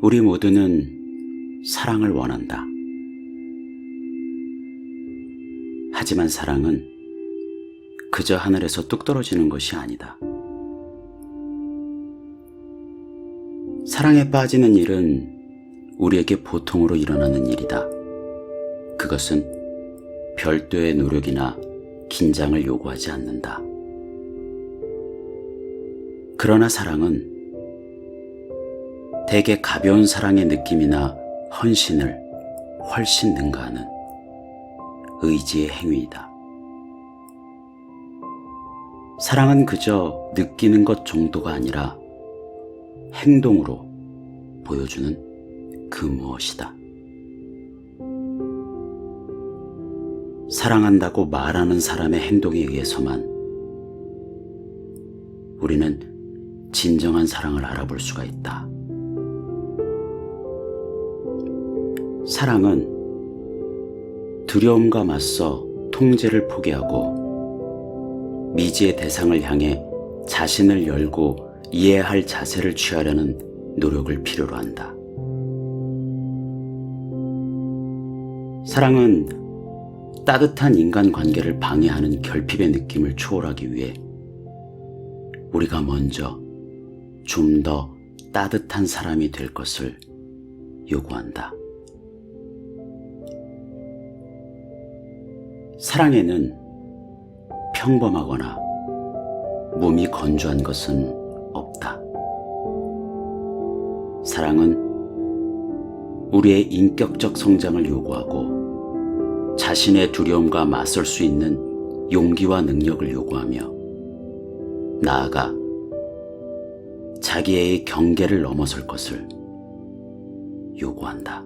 우리 모두는 사랑을 원한다. 하지만 사랑은 그저 하늘에서 뚝 떨어지는 것이 아니다. 사랑에 빠지는 일은 우리에게 보통으로 일어나는 일이다. 그것은 별도의 노력이나 긴장을 요구하지 않는다. 그러나 사랑은 대개 가벼운 사랑의 느낌이나 헌신을 훨씬 능가하는 의지의 행위이다. 사랑은 그저 느끼는 것 정도가 아니라 행동으로 보여주는 그 무엇이다. 사랑한다고 말하는 사람의 행동에 의해서만 우리는 진정한 사랑을 알아볼 수가 있다. 사랑은 두려움과 맞서 통제를 포기하고 미지의 대상을 향해 자신을 열고 이해할 자세를 취하려는 노력을 필요로 한다. 사랑은 따뜻한 인간 관계를 방해하는 결핍의 느낌을 초월하기 위해 우리가 먼저 좀 더 따뜻한 사람이 될 것을 요구한다. 사랑에는 평범하거나 몸이 건조한 것은 없다. 사랑은 우리의 인격적 성장을 요구하고 자신의 두려움과 맞설 수 있는 용기와 능력을 요구하며 나아가 자기의 경계를 넘어설 것을 요구한다.